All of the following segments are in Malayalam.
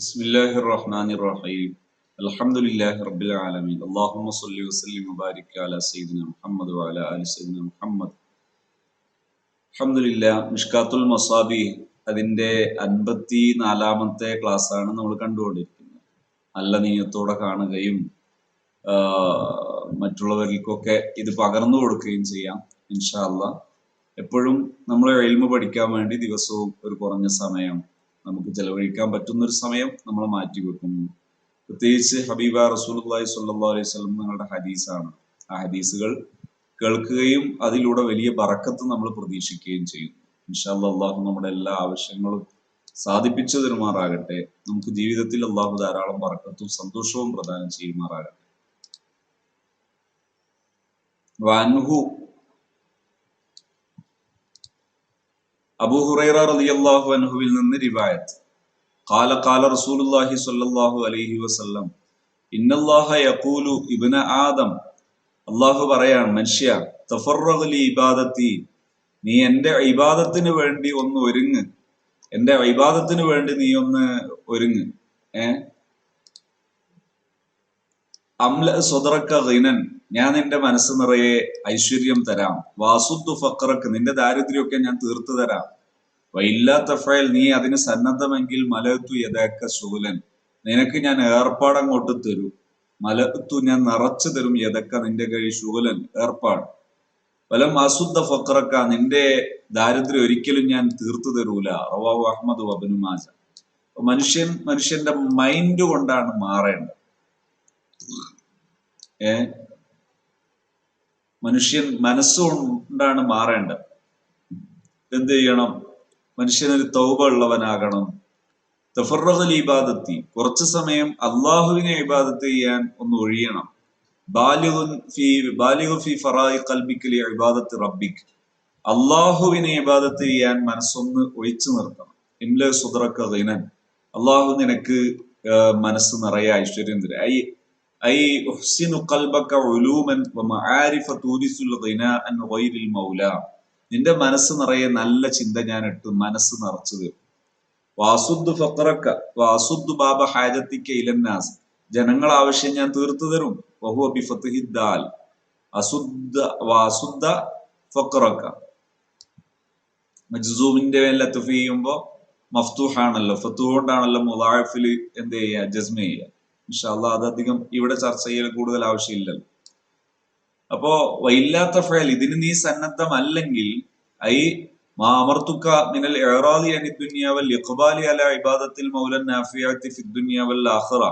ബിസ്മില്ലാഹി റഹ്മാനി റഹീം അൽഹംദുലില്ലാഹി റബ്ബിൽ ആലമീൻ അല്ലാഹുമ്മ സ്വല്ലി വസല്ലി മുബാരിക് അല സയ്യിദിന മുഹമ്മദ് വഅല ആലി സയ്യിദിന മുഹമ്മദ്. അൽഹംദുലില്ലാ മിഷ്കാത്തുൽ മസാബി അതിന്റെ അൻപത്തി നാലാമത്തെ ക്ലാസ്സാണ് നമ്മൾ കണ്ടുകൊണ്ടിരിക്കുന്നത്. നല്ല നീയത്തോടെ കാണുകയും മറ്റുള്ളവർക്കൊക്കെ ഇത് പകർന്നു കൊടുക്കുകയും ചെയ്യാം ഇൻഷാല്ല എപ്പോഴും നമ്മൾ എഴുമ പഠിക്കാൻ വേണ്ടി ദിവസവും ഒരു കുറഞ്ഞ സമയം നമുക്ക് ചെലവഴിക്കാൻ പറ്റുന്ന ഒരു സമയം നമ്മൾ മാറ്റി വെക്കുന്നു പ്രത്യേകിച്ച് ഹബീബ റസൂലുള്ളാഹി സല്ലാ അലൈഹി വസല്ലം നിങ്ങളുടെ ഹദീസാണ്. ആ ഹദീസുകൾ കേൾക്കുകയും അതിലൂടെ വലിയ ബറക്കത്ത് നമ്മൾ പ്രതീക്ഷിക്കുകയും ചെയ്യും. ഇൻഷാല്ല അള്ളാഹു നമ്മുടെ എല്ലാ ആവശ്യങ്ങളും സാധിപ്പിച്ചു തരുമാറാകട്ടെ നമുക്ക് ജീവിതത്തിൽ അള്ളാഹു ധാരാളം ബറക്കത്തും സന്തോഷവും പ്രദാനം ചെയ്യുമാറാകട്ടെ. അബൂ ഹുറൈറ റളിയല്ലാഹു അൻഹുവിൽ നിന്ന് റിവായത്ത് قال قال رسول الله صلى الله عليه وسلم إن الله يقول ابن ആദം അള്ളാഹു പറയാണ് മനുഷ്യ തഫറഗ് ലി ഇബാദത്തി നീ എന്റെ ഇബാദത്തിന് വേണ്ടി ഒന്ന് ഒരുങ്ങ് എന്റെ ഇബാദത്തിന് വേണ്ടി നീ ഒന്ന് ഒരുങ്ങ് ഏ അംല സ്വതറക്ക ഗിനൻ ഞാൻ നിന്റെ മനസ്സ് നിറയെ ഐശ്വര്യം തരാം. വാസുദ്ദു ഫക്രക്ക് നിന്റെ ദാരിദ്ര്യമൊക്കെ ഞാൻ തീർത്തു തരാം. വൈല്ലാത്ത ഫയൽ നീ അതിന് സന്നദ്ധമെങ്കിൽ മലത്തു യഥാക്ക ശൂലൻ നിനക്ക് ഞാൻ ഏർപ്പാടങ്ങോട്ട് തരും. മലത്തു ഞാൻ നിറച്ചു തരും യഥക്ക നിന്റെ കഴി ശൂലൻ ഏർപ്പാട്. ഫലം അസുദ്ധ ഫക്രക്ക നിന്റെ ദാരിദ്ര്യം ഒരിക്കലും ഞാൻ തീർത്തു തരൂല. റവാബു അഹമ്മദ് വബനു മാജ. മനുഷ്യൻ മനുഷ്യന്റെ മൈൻഡ് കൊണ്ടാണ് മാറേണ്ടത്. ഏ? മനുഷ്യൻ മനസ്സുകൊണ്ടാണ് മാറേണ്ടത്. എന്ത് ചെയ്യണം? മനുഷ്യനൊരു തൗബ ഉള്ളവനാകണം. തഫറഹൽ ഇബാദത്തി കുറച്ചു സമയം അള്ളാഹുവിനെ ഇബാദത്ത് ചെയ്യാൻ ഒന്ന് ഒഴിയണം. റബ്ബിക് അള്ളാഹുവിനെ ഇബാദത്ത് ചെയ്യാൻ മനസ്സൊന്ന് ഒഴിച്ചു നിർത്തണം. ഇംല സുദ്രക്കൻ അള്ളാഹു നിനക്ക് മനസ്സ് നിറയെ ഐശ്വര്യം തരും. ഐ ഉഹ്സിനു ഖൽബക ഉലൂമൻ تورث الغناء غير المولى ഗൈരിൽ മൗല. നിന്റെ മനസ്സ് നിറയെ നല്ല ചിന്ത ഞാൻ ഇട്ട് മനസ്സ് നിറച്ചു തരും. വാസുദ് ഫക്രക്ക വാസുദ് ബാബ ഹാജത്തിക്ക ഇലന്നാസ്. ജനങ്ങൾ ആവശ്യം ഞാൻ തീർത്തു തരും. വഹുവ ബിഫത്ഹിദ്ദാൽ അസുദ്ധ വാസുദ്ധ ഫക്രക്ക മജ്സൂമിന്റെ മേൽ ലത്തുഫ് ചെയ്യുമ്പോ മഫ്തൂഹാണല്ലോ ഫത്തു കൊണ്ടാണല്ലോ മുലാഫിൽ എന്ത് ചെയ്യുക? ജസ്മ ഇൻഷാല്ല അതധികം ഇവിടെ ചർച്ച ചെയ്യൽ കൂടുതൽ ആവശ്യമില്ലല്ലോ. അപ്പോ വൈല്ലാത്ത ഫയൽ ഇതിന് നീ സന്നദ്ധമല്ലെങ്കിൽ ഐ മാമർത്തുക്ക നിനൽ ഇറാദി അനി ദുനിയാവൽ ഇഖ്ബാലി അല ഇബാദത്തിൽ മൗലൻ നാഫിയാത്തി ഫി ദുനിയാവൽ ആഖിറ.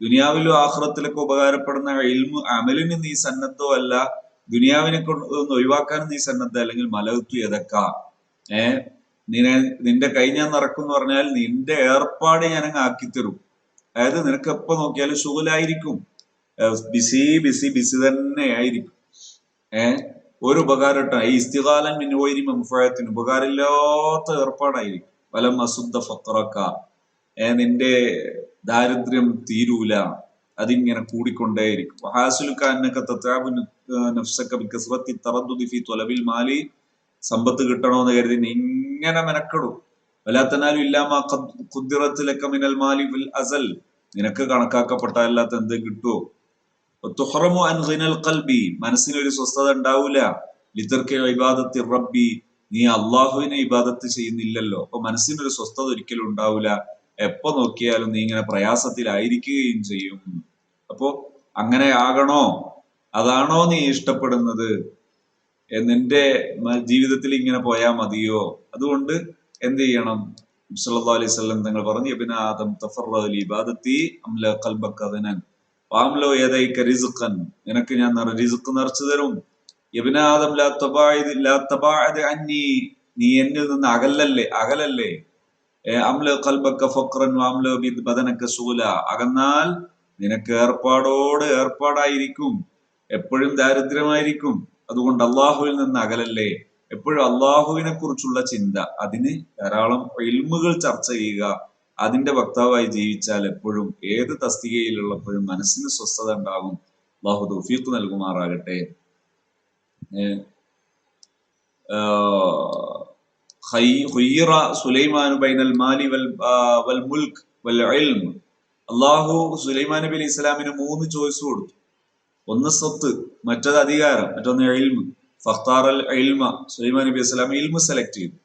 ദുനിയാവിലും ആഖിറത്തിലൊക്കെ ഉപകാരപ്പെടുന്ന ഇൽമു അമലിന് നീ സന്നദ്ധോ അല്ല ദുനിയാവിനെ കൊണ്ട് ഒഴിവാക്കാനും നീ സന്നദ്ധ അല്ലെങ്കിൽ മലകത്തു എതക്ക ഏ? നിന്നെ നിന്റെ കൈ ഞാൻ നിറക്കും എന്ന് പറഞ്ഞാൽ നിന്റെ ഏർപ്പാട് ഞാൻ അങ്ങ് ആക്കിത്തരും. അതായത് നിനക്ക് എപ്പോ നോക്കിയാലും ഷുഗലായിരിക്കും ബിസി ബിസി ബിസി തന്നെ ആയിരിക്കും. ഏഹ് ഒരു ഉപകാരം ഇട്ടാ ഈ ഇസ്തികാലൻ മിനുവൈരി മംഫഴത്തിന് ഉപകാരമില്ലാത്ത ഏർപ്പാടായിരിക്കും. വലം അസുദ്ധ ഫക്രക്ക ഏ നിന്റെ ദാരിദ്ര്യം തീരൂല. അതിങ്ങനെ കൂടിക്കൊണ്ടേയിരിക്കും. ഹാസുലുക്കാനൊക്കെ തത്താബു നഫ്സക്ക സമ്പത്ത് കിട്ടണമെന്ന് കരുതി ഇങ്ങനെ മെനക്കെടും. മിനൽ മാലി വിൽ അസൽ. നിനക്ക് കണക്കാക്കപ്പെട്ട അല്ലാത്ത എന്ത് കിട്ടുമോ തുഹറമു അൻ ഖൽബി. മനസ്സിനൊരു സ്വസ്ഥത ഉണ്ടാവൂല. ലിതർക്കെ റബ്ബി. നീ അള്ളാഹുവിനെ ഇബാദത്ത് ചെയ്യുന്നില്ലല്ലോ. അപ്പൊ മനസ്സിനൊരു സ്വസ്ഥത ഒരിക്കലും ഉണ്ടാവൂല. എപ്പോ നോക്കിയാലും നീ ഇങ്ങനെ പ്രയാസത്തിലായിരിക്കുകയും ചെയ്യും. അപ്പോ അങ്ങനെ ആകണോ? അതാണോ നീ ഇഷ്ടപ്പെടുന്നത്? നിന്റെ ജീവിതത്തിൽ ഇങ്ങനെ പോയാൽ മതിയോ? അതുകൊണ്ട് എന്ത് ചെയ്യണം? സല്ലല്ലാഹു അലൈഹി വസല്ലം തങ്ങൾ പറഞ്ഞു ഇബ്ന ആദം തഫറലി ഇബാദത്തി അംല ദനൻ വാംലോ യദൈക റിസ്ഖൻ. നിനക്ക് ഞാൻ നിറ- റിസ്ക് നിറച്ചു തരും. ഇബ്ന ആദം ലാ തബാഇദ് ലാ തബാഅദ് അന്നി. നീ എന്നിൽ നിന്ന് അകലല്ലേ അകലല്ലേ. അംല ഖൽബക ഫഖ്റൻ വാംല ബിദ് ബദനക സൂല അകന്നാൽ നിനക്ക് ഏർപ്പാടോട് ഏർപ്പാടായിരിക്കും എപ്പോഴും ദാരിദ്ര്യമായിരിക്കും. അതുകൊണ്ട് അള്ളാഹുവിൽ നിന്ന് അകലല്ലേ. എപ്പോഴും അള്ളാഹുവിനെ കുറിച്ചുള്ള ചിന്ത അതിന് ധാരാളം ഇൽമുകൾ ചർച്ച ചെയ്യുക അതിന്റെ വക്താവായി ജീവിച്ചാൽ എപ്പോഴും ഏത് തസ്തികയിലുള്ളപ്പോഴും മനസ്സിന് സ്വസ്ഥത ഉണ്ടാകും. അള്ളാഹു തൗഫീഖ് നൽകുമാറാകട്ടെ. സുലൈമാനു ബൈനൽ മാലി വൽ വൽ മുൽക്ക് വൽ അള്ളാഹു സുലൈമാൻ നബി അലൈഹി ഇസ്ലാമിന് മൂന്ന് ചോയ്സ് കൊടുത്തു. ഒന്ന് സ്വത്ത് മറ്റത് അധികാരം മറ്റൊന്ന് എൽമ് ഫഖ്താർ അൽ ഇൽമ സുലൈമാൻ നബി അസ്സലാം ഇൽമ സെലക്ട് ചെയ്തു.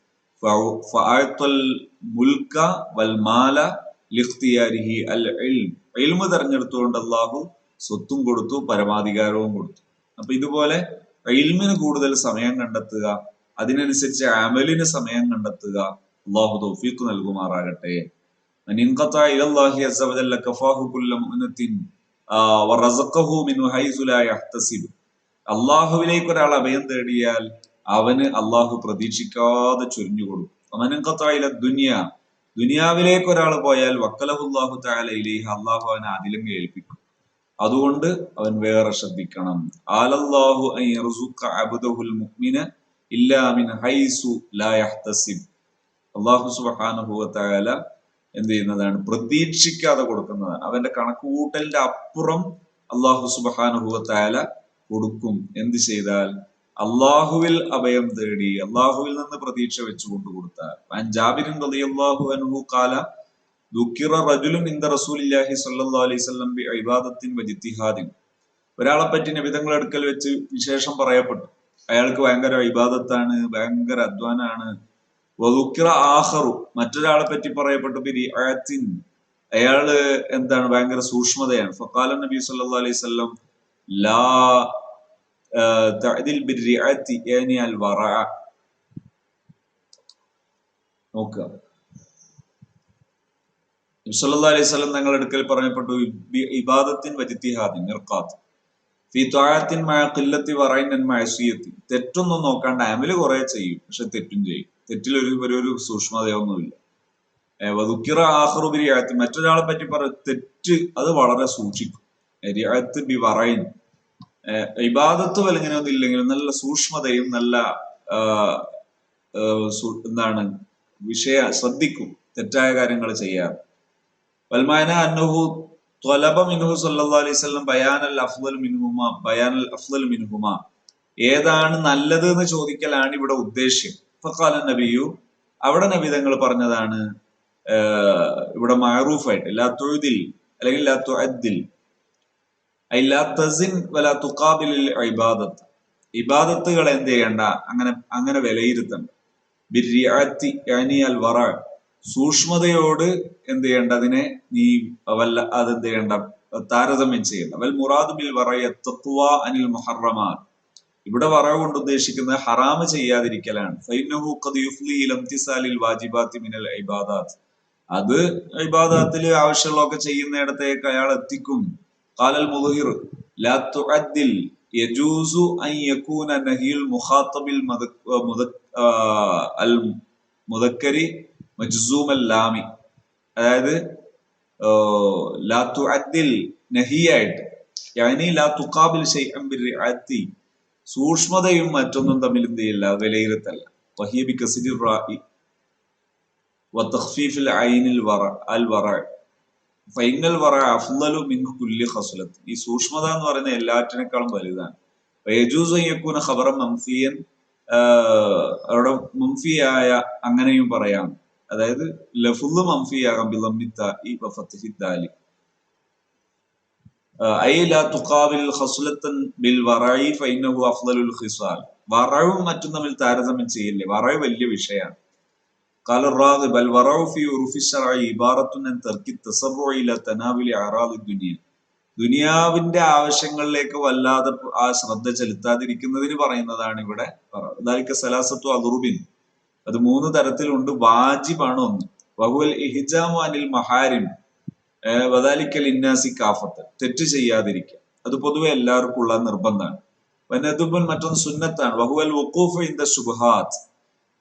മുൽക്ക വൽ മാല ലിഖ്തിയാരിഹി അൽ ഇൽം ഇൽമ അള്ളാഹു സ്വത്തും കൊടുത്തു പരമാധികാരവും കൊടുത്തു. അപ്പൊ ഇതുപോലെ ഇൽമിന് കൂടുതൽ സമയം കണ്ടെത്തുക അതിനനുസരിച്ച് അമലിന് സമയം കണ്ടെത്തുക അള്ളാഹു തൗഫീഖ് നൽകുമാറാകട്ടെ. من അള്ളാഹുവിലേക്ക് ഒരാൾ അഭയം തേടിയാൽ അവന് അള്ളാഹു പ്രതീക്ഷിക്കാതെ ചൊരിഞ്ഞു കൊടുക്കും. ദുനിയ ദുനിയാവിലേക്ക് ഒരാൾ പോയാൽ വക്കലഹുല്ലാഹു താല അള്ളാഹു അവനെ അതിലും ഏൽപ്പിക്കും. അതുകൊണ്ട് അവൻ വേറെ ശ്രദ്ധിക്കണം. ആലല്ലാഹു അള്ളാഹു തആല എന്ത് ചെയ്യുന്നതാണ്? പ്രതീക്ഷിക്കാതെ കൊടുക്കുന്നതാണ്. അവന്റെ കണക്കുകൂട്ടലിന്റെ അപ്പുറം അള്ളാഹു തആല കൊടുക്കും. എന്ത് ചെയ്താൽ? അള്ളാഹുവിൽ അഭയം തേടി അള്ളാഹുവിൽ നിന്ന് പ്രതീക്ഷ വെച്ചുകൊണ്ട് കൊടുത്താൽ. റളിയല്ലാഹു അൻഹു ഇന്ദ അലൈഹി വസല്ലം ബി ഇബാദത്തിൻ ഒരാളെ പറ്റി നബിതങ്ങൾ അടുക്കൽ വെച്ച് വിശേഷം പറയപ്പെട്ടു. അയാൾക്ക് ഭയങ്കര ഇബാദത്താണ് ഭയങ്കര അധ്വാനാണ്. ആഹറു മറ്റൊരാളെ പറ്റി പറയപ്പെട്ടു ബി റിആത്തിൻ അയാൾ എന്താണ്? ഭയങ്കര സൂക്ഷ്മതയാണ്. ഫഖാല നബി സല്ലല്ലാഹു അലൈഹി വസല്ലം ലാ تعدل ബിർരിഅത്തി يعني വറഅ നോക്കുക നബിസല്ലാ അലൈഹി സ്വലം തങ്ങൾ അടുക്കൽ പറയപ്പെട്ടു ഇബാദത്തിൻ വജിത്തിഹാദിൻ നിർക്കാത്ത് ഫി ത്വാഴത്തിൻ മഴ കില്ലത്തി വറൈൻ മഴസിയത്തി തെറ്റൊന്നും നോക്കാണ്ട് അമൽ കുറെ ചെയ്യും പക്ഷെ തെറ്റും ചെയ്യും. തെറ്റിൽ ഒരു ഒരു സൂക്ഷ്മതയൊന്നുമില്ല. വദുക്കിറ ആഖറു ബി മറ്റൊരാളെ പറ്റി പറ തെറ്റ് അത് വളരെ സൂക്ഷിക്കും. ഏ, റിയാത്ത് ബി വറൈൻ. ഏ, ഇബാദത്ത് വലങ്ങനെയൊന്നും ഇല്ലെങ്കിലും നല്ല സൂക്ഷ്മതയും നല്ല എന്താണ് വിഷയ ശ്രദ്ധിക്കും തെറ്റായ കാര്യങ്ങൾ ചെയ്യാറ് വൽമാന അന്നുഹു ത്വലബ മിനുഹു സല്ലാ അലൈഹി വസല്ലം ബയാനൽ അഫ്ദൽ മിനുഹുമ ബയാനൽ അഫ്ദൽ മിനുഹുമ ഏതാണ് നല്ലത് എന്ന് ചോദിക്കലാണ് ഇവിടെ ഉദ്ദേശ്യം. ഫഖാല നബിയു അവിടെ നബിതങ്ങൾ പറഞ്ഞതാണ് ഇവിടെ മാറൂഫായിട്ട് ലാ തുഅദിൽ അല്ലെങ്കിൽ ലാ തസിൻ ഇബാദത്ത് ഇബാദത്തുകൾ എന്ത് ചെയ്യണ്ട? അങ്ങനെ അങ്ങനെ വിലയിരുത്തണ്ട. വറ. സൂക്ഷ്മതയോട് എന്ത് ചെയ്യണ്ട അതിനെ? നീ വല്ല അത് എന്ത് ചെയ്യണ്ട? താരതമ്യം ചെയ്യണ്ട. വൽ മുറാദ് ബിൽ വറയ അനിൽ മുഹറമാൻ. ഇവിടെ വറ കൊണ്ട് ഉദ്ദേശിക്കുന്നത് ഹറാമ് ചെയ്യാതിരിക്കലാണ്. വാജിബാത്തി മിനൽ അത് ഇബാദാത്തിൽ ആവശ്യമുള്ളതൊക്കെ ചെയ്യുന്നിടത്തേക്ക് അയാൾ എത്തിക്കും. ഖാലൽ മുദ്ഹിർ ലാ തുഅദ്ദിൽ യജൂസു അൻ യകൂന നഹിൽ മുഖാത്തബിൽ മദ- മുദ- ആ, അൽ മുദക്കരി മജ്സൂം അൽ ലാമി അതായത് ആ, ലാ തുഅദ്ദിൽ നഹിയായിട്ട് യാനി ലാ തുഖാബിൽ ശൈഅൻ ബിർറിഅത്തി സൂക്ഷ്മതയും മറ്റൊന്നും തമ്മിൽ എന്ത് ചെയ്യില്ല വിലയിരുത്തല്ല. വഹിയ ബി കസിരി റാഇ വതഖ്ഫീഫിൽ ഐനിൽ വറ അൽ വറ ഫൈനൽ വറ അഫ്ളലു മിൻ കുല്ലി ഖസ്ലത്ത്. ഈ സൂക്ഷ്മത എന്ന് പറയുന്നത് എല്ലാറ്റിനേക്കാളും വലുതാണ്. യകൂന ഖബറൻ മംഫിയൻ അവിടെ മംഫിയായ അങ്ങനെയും പറയാം. അതായത് ലഫുള്ള് മംഫിയാകാം ബിളമ്മിത്ത ഈ വഫത്തിഹി ദാലി ഐ ലാ ബിൽ മറ്റും തമ്മിൽ താരതമ്യം ചെയ്യില്ലേ? വറവ് വലിയ വിഷയമാണ്. قال الراغب الورع في عرف الشرع عبارة عن ترك التسرع إلى تناول أعراض الدنيا ദുനിയാവിന്റെ ആവശ്യങ്ങളിലേക്ക് വല്ലാതെ ആ ശ്രദ്ധ ചെലുത്താതിരിക്കുന്നതിന് പറയുന്നതാണ് ഇവിടെ അതാലിക്ക സലാസത്തു അദുറുബിൻ അത് മൂന്ന് തരത്തിലുണ്ട് വാജിബാണ് ഒന്ന് വഹുവൽ ഇഹിജാമു അനിൽ മഹാരിം വദാലിക്കൽ ഇന്നാസി കാഫത്ത് തെറ്റ് ചെയ്യാതിരിക്കുക അത് പൊതുവെ എല്ലാവർക്കും ഉള്ള നിർബന്ധമാണ് വനദുബൻ മറ്റൊന്ന് സുന്നത്താണ് വഹുവൽ വഖൂഫ് ഇൻ ദ ശുബഹാത്ത്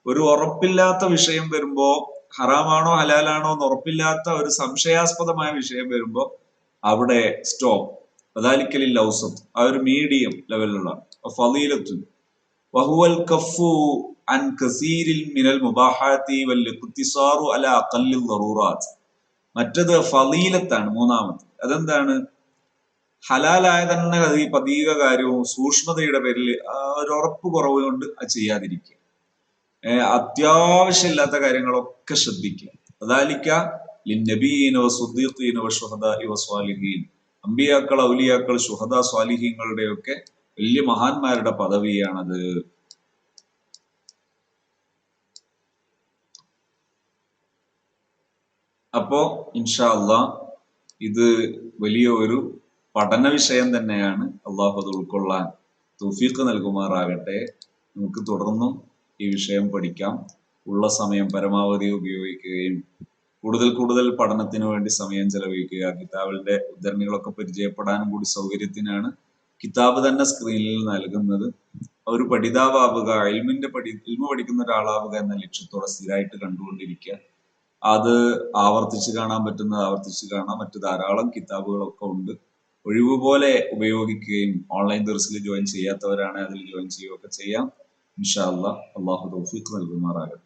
ഒരു ഉറപ്പില്ലാത്ത വിഷയം വരുമ്പോ ഹറാമാണോ ഹലാലാണോ എന്ന് ഉറപ്പില്ലാത്ത ഒരു സംശയാസ്പദമായ വിഷയം വരുമ്പോ അവിടെ സ്റ്റോപ്പ് അതാലിക്കലിൽ ലൗസത് ആ ഒരു മീഡിയം ലെവലിലുള്ള ഫലീലത്തു വഹുവൽ കഫു അൻ കസീരിൽ മിനൽ കുത്തിസാറു അല മറ്റത് ഫലീലത്താണ് മൂന്നാമത്. അതെന്താണ്? ഹലാലായ തന്നെ ഈ പതീക കാര്യവും സൂക്ഷ്മതയുടെ പേരിൽ ഒരു ഉറപ്പ് കുറവ് കൊണ്ട് അത് ചെയ്യാതിരിക്കുക. അത്യാവശ്യമില്ലാത്ത കാര്യങ്ങളൊക്കെ ശ്രദ്ധിക്കുക. അതാലിക്ക അമ്പിയാക്കൾ ഔലിയാക്കൾ ഷുഹദ സ്വാലിഹീങ്ങളുടെയൊക്കെ വലിയ മഹാന്മാരുടെ പദവിയാണത്. അപ്പോ ഇൻഷാ അള്ളാ ഇത് വലിയ ഒരു പഠന വിഷയം തന്നെയാണ്. അള്ളാഹു അത് ഉൾക്കൊള്ളാൻ തൗഫീഖ് നൽകുമാറാകട്ടെ. നമുക്ക് തുടർന്നും ഈ വിഷയം പഠിക്കാം. ഉള്ള സമയം പരമാവധി ഉപയോഗിക്കുകയും കൂടുതൽ കൂടുതൽ പഠനത്തിന് വേണ്ടി സമയം ചെലവഴിക്കുക കിതാബിന്റെ ഉദ്ധരണികളൊക്കെ പരിചയപ്പെടാനും കൂടി സൗകര്യത്തിനാണ് കിതാബ് തന്നെ സ്ക്രീനിൽ നൽകുന്നത്. ഒരു പഠിതാവാവുക ഇൽമിന്റെ പഠി ഇൽമ പഠിക്കുന്ന ഒരാളാവുക എന്ന ലക്ഷ്യത്തോടെ സ്ഥിരമായിട്ട് കണ്ടുകൊണ്ടിരിക്കുക. അത് ആവർത്തിച്ച് കാണാൻ പറ്റുന്നത് ആവർത്തിച്ച് കാണാം. മറ്റു ധാരാളം കിതാബുകളൊക്കെ ഉണ്ട്. ഒഴിവ് പോലെ ഉപയോഗിക്കുകയും ഓൺലൈൻ ദർസിൽ ജോയിൻ ചെയ്യാത്തവരാണ് അതിൽ ജോയിൻ ചെയ്യുകയൊക്കെ ചെയ്യാം. ഇൻഷാ അള്ളാഹ് അള്ളാഹു തൗഫീഖ് നൽകുമാറാകട്ടെ